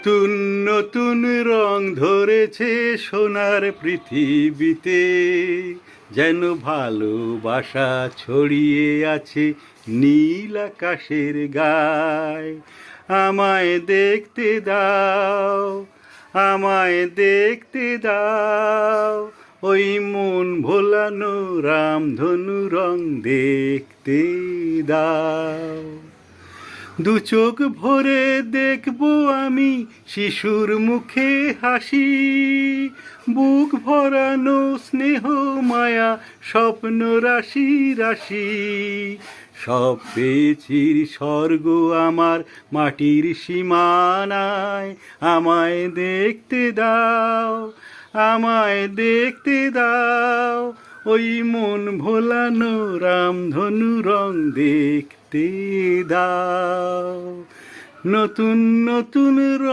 নতুন নতুন রং ধরেছে সোনার পৃথিবীতে। যেন ভালোবাসা ছড়িয়ে আছে নীল আকাশের গায়। আমায় দেখতে দাও, আমায় দেখতে দাও, ওই মন ভোলানো রামধনু রং দেখতে দাও। দু চোখ ভরে দেখব আমি শিশুর মুখে হাসি। বুক ভরানো স্নেহ, মায়া, স্বপ্ন, রাশি রাশি। সব পেয়েছি স্বর্গ আমার মাটির সীমানায় আমায় দেখতে দাও, আমায় দেখতে দাও। ওই মন ভোলানো রামধনু রং দেখতে দাও। নতুন নতুন রং